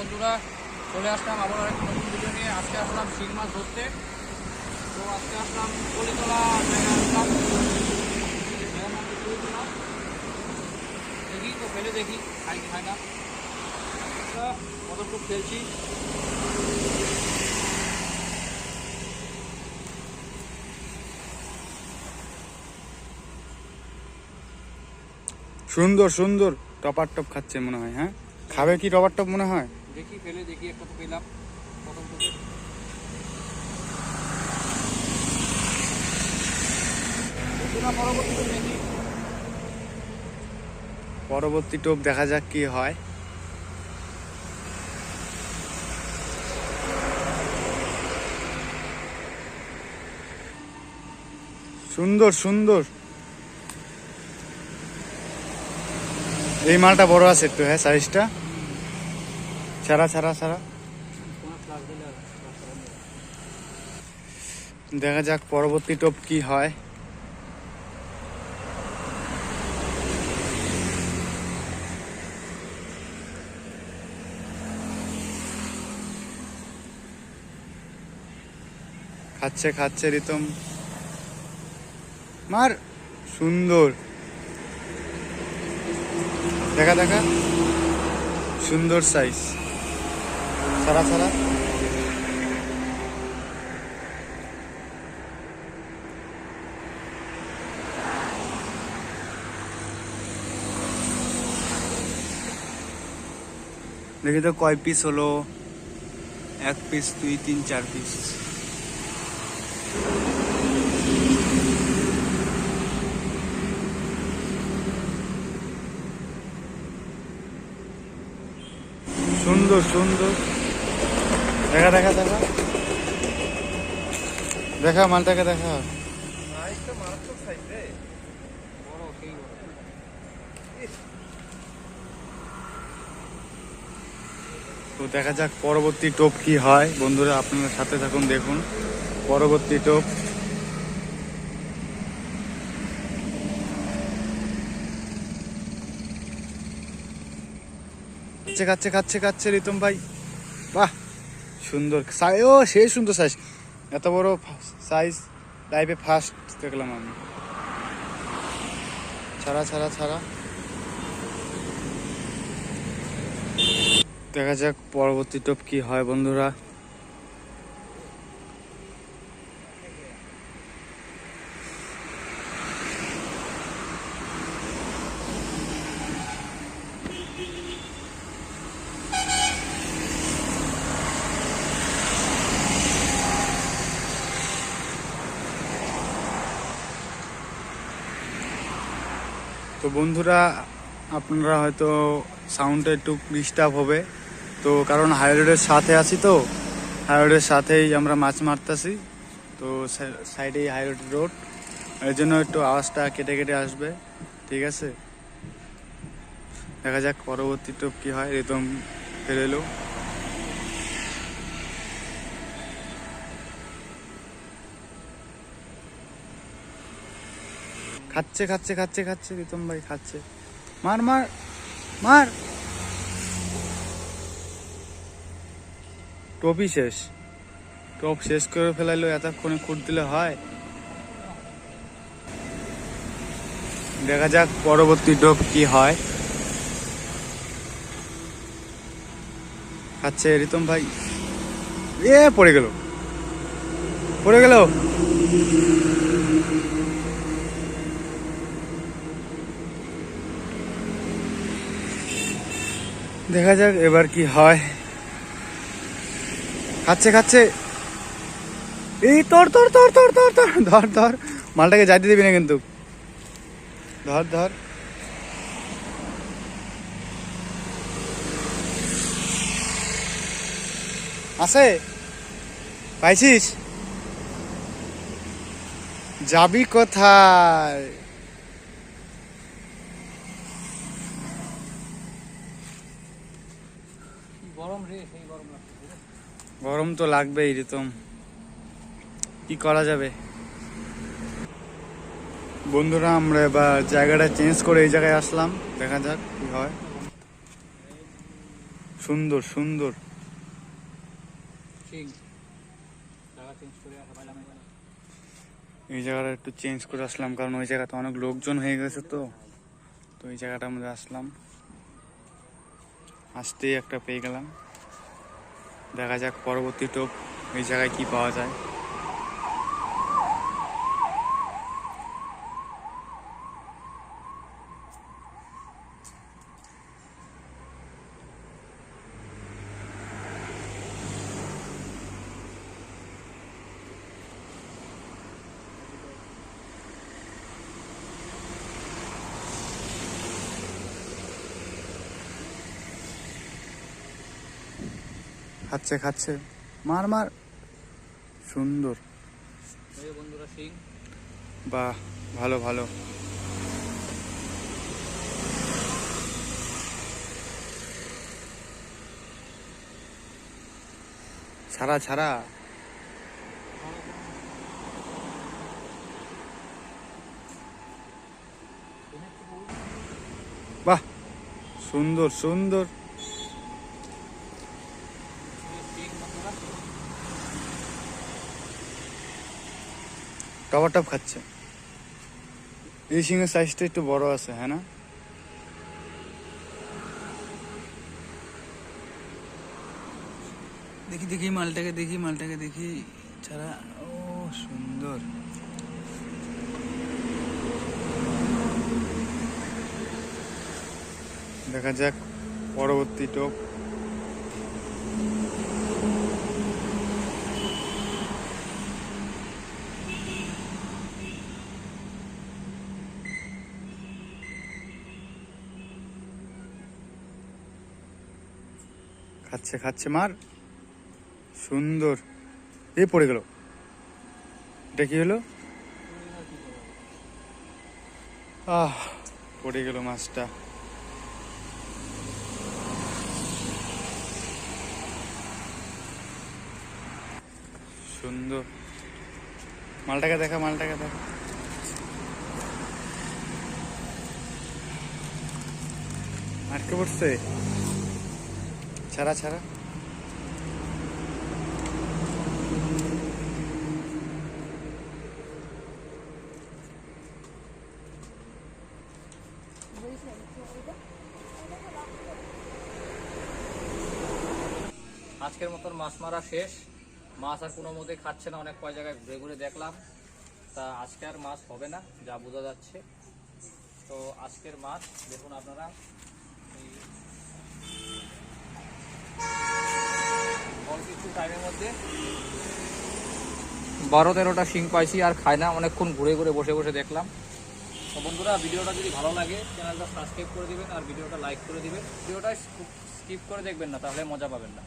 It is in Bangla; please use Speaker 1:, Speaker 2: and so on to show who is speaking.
Speaker 1: বন্ধুরা, চলে আসলাম আবার একটা নতুন ভিডিও নিয়ে। আজকে আসলাম শিং মাছ ধরতে। তো আজকে আসলাম কলিতলা আসলাম। দেখি তো, ফেলে দেখি, খাই কি, খাই না। তা কতটুকু ফেলছি
Speaker 2: সুন্দর সুন্দর টপার টপ খাচ্ছে মনে হয় হ্যাঁ? খাবে কি টপার টপ মনে হয়?
Speaker 1: দেখি, ফেলে দেখি একটা তো পেলাম। প্রথম থেকে।
Speaker 2: পরবর্তী টোপ দেখা। যাক কি হয়। সুন্দর সুন্দর। এই মালটা বড় আছে একটু হ্যাঁ সাইজটা ছাড়া ছাড়া ছাড়া। দেখা যাক পরবর্তী টোপ কি হয়। খাচ্ছে খাচ্ছে রিতম। মার, সুন্দর। দেখা দেখা। সুন্দর সাইজ ছাড়া ছাড়া। দেখি তো কয় পিস হলো? এক পিস দুই, তিন, চার পিস সুন্দর সুন্দর। দেখা দেখা দেখা। দেখা, মালটাকে দেখা। তো দেখা যাক পরবর্তী টোপ কি হয়। বন্ধুরা, আপনারা সাথে থাকুন, দেখুন। পরবর্তী টোপ। খাচ্ছে খাচ্ছে খাচ্ছে খাচ্ছে রিতম ভাই। বাহ! সুন্দর ও, সেই সুন্দর সাইজ এত বড় সাইজ লাইফে ফার্স্ট দেখলাম আমি। ছাড়া ছাড়া ছাড়া। দেখা যাক পরবর্তী টপ কি হয় বন্ধুরা। তো বন্ধুরা, আপনারা হয়তো সাউন্ডটা একটু ডিস্টার্ব হবে। তো কারণ হাই রোডের সাথে আছি তো। হাই রোডের সাথেই আমরা মাছ মারতেছি। তো সাইডেই হাই রোডের জন্য একটু আওয়াজটা কেটে কেটে আসবে, ঠিক আছে? দেখা যাক পরবর্তী টোপ কি হয় রিতম ফেলে খাচ্ছে খাচ্ছে খাচ্ছে খাচ্ছে রিতম ভাই খাচ্ছে। মার মার মার। টপই শেষ। টপ শেষ করে ফেলাইলো, এতক্ষণে খুঁট দিলে হয়। দেখা যাক পরবর্তী টপ কি হয়। খাচ্ছে, রিতম ভাই। এ, পড়ে গেল। পড়ে গেল। দেখা যাক এবার কি হয়। খাচ্ছে খাচ্ছে। এই তোর তোর তোর তোর তোর তোর ধর ধর। মালটাকে যাইতে দিবি না কিন্তু। ধর ধর। আছে? পাইছিস? যাবি কোথায়?
Speaker 1: গরম রে সেই গরম লাগছে
Speaker 2: গরম তো লাগবেই রিতম কি করা যাবে? বন্ধুরা আমরা এবার জায়গাটা চেঞ্জ করে এই জায়গায় আসলাম। দেখা যাক কি হয়। সুন্দর সুন্দর। এই জায়গাটা একটু চেঞ্জ করে আসলাম কারণ ওই জায়গাতে অনেক লোকজন হয়ে গেছে তো। তো এই জায়গাটার মধ্যে আসলাম। আসতেই একটা পেয়ে গেলাম। দেখা যাক পরবর্তী টোপ এই জায়গায় কি পাওয়া যায়। খাচ্ছে খাচ্ছে। মার মার। সুন্দর।
Speaker 1: বন্ধুরা
Speaker 2: বাহ ভালো ভালো। ছাড়া ছাড়া। বাহ সুন্দর সুন্দর। টপ টপ খাচ্ছে। এই সিংহের সাইজটা একটু বড় আছে হ্যাঁ না? দেখি দেখি মালটাকে দেখি মালটাকে দেখি। ছাড়া ও সুন্দর। দেখা যাক পরবর্তী টোপ। খাচ্ছে খাচ্ছে মার। সুন্দর। এ পড়ে গেল। এটা কি হলো? আহ, পড়ে গেল মাছটা। সুন্দর। মালটাকে দেখা মালটাকে দেখা। আটকে পড়ছে? ছাড়া ছাড়া।
Speaker 1: আজকের মতন মাছ মারা শেষ। মাছ আর কোনো মতে খাচ্ছে না, অনেক কয় জায়গায় ঘুরে ঘুরে দেখলাম। তা আজকে আর মাছ হবে না, যা বোঝা যাচ্ছে। তো আজকের মাছ, দেখুন আপনারা এই অল্প কিছু টাইমের মধ্যে বারো তেরোটা শিং পাইছি আর খায় না অনেকক্ষণ ঘুরে ঘুরে বসে বসে দেখলাম। তো বন্ধুরা ভিডিওটা যদি ভালো লাগে চ্যানেলটা সাবস্ক্রাইব করে দিবেন আর ভিডিওটা লাইক করে দিবেন। ভিডিওটা স্কিপ করে দেখবেন না তাহলে মজা পাবেন না।